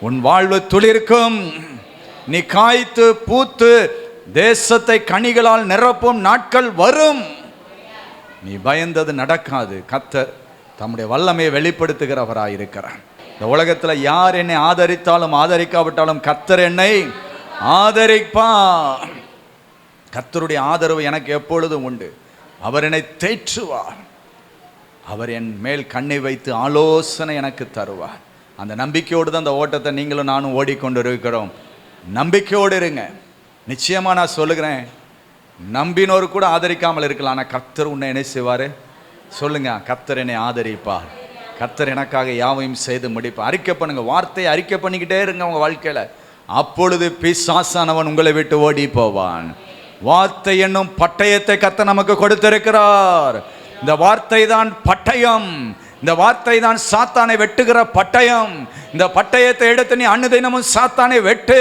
உன் வாழ்வு துளிர்க்கும். நீ காய்த்து பூத்து தேசத்தை கனிகளால் நிரப்பும் நாட்கள் வரும். நீ பயந்தது நடக்காது. கத்தர் தம்முடைய வல்லமையை வெளிப்படுத்துகிறவராக இருக்கிறார் இந்த உலகத்தில் யார் என்னை ஆதரித்தாலும் ஆதரிக்காவிட்டாலும் கத்தர் என்னை ஆதரிப்பா கத்தருடைய ஆதரவு எனக்கு எப்பொழுதும் உண்டு. அவர் என்னை தேற்றுவார். அவர் என் மேல் கண்ணை வைத்து ஆலோசனை எனக்கு தருவார். அந்த நம்பிக்கையோடு தான் அந்த ஓட்டத்தை நீங்களும் நானும் ஓடிக்கொண்டு இருக்கிறோம் நம்பிக்கையோடு இருங்க. நிச்சயமாக நான் சொல்லுகிறேன். நம்பினோர் கூட ஆதரிக்காமல் இருக்கலாம். ஆனால் கர்த்தர் உன்னை என்ன செய்வார்? சொல்லுங்க. கர்த்தர் என்னை ஆதரிப்பார். கர்த்தர் எனக்காக யாவையும் செய்து முடிப்பார். அறிக்கை பண்ணுங்க. வார்த்தையை அறிக்கை பண்ணிக்கிட்டே இருங்க உங்கள் வாழ்க்கையில். அப்பொழுது பிசாசானவன் உங்களை விட்டு ஓடி போவான். வார்த்தை என்னும் பட்டயத்தை கர்த்தர் நமக்கு கொடுத்திருக்கிறார். இந்த வார்த்தை தான் பட்டயம். இந்த வார்த்தை தான் சாத்தானை வெட்டுகிற பட்டயம். இந்த பட்டயத்தை எடுத்து நீ அன்னுதினமும் சாத்தானை வெட்டு.